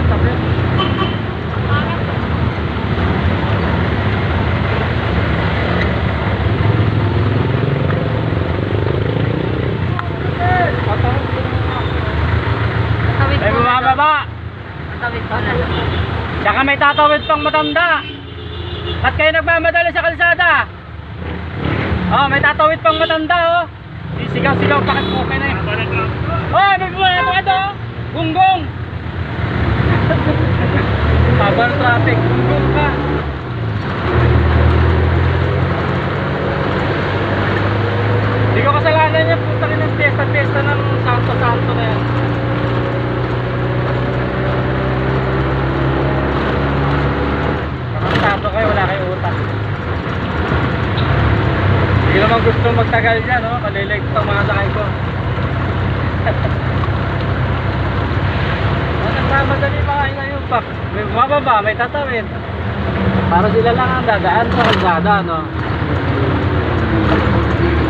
sa tabi. Ay, bumababa. Tatawid may tatawid pang matanda. At kayo nagmamadali sa kalsada. Oh, may tatawid pang matanda, oh. Sigaw-sigaw, pakit mo, okay na yun. Haba ng traffic, gunggong ka. Hindi ko kasalanan yan, punta rin ng piyesta-piyesta ng Santo-Santo na yan. Karantado kayo, wala kayo utang. Hindi naman gusto magtagal dyan, no? Kalilate itong mga sakay ko. Oh, nagmamadali pa kayo na yung pak. May bumababa, may tatawid. Para sila lang ang dadaan sa kalsada, no?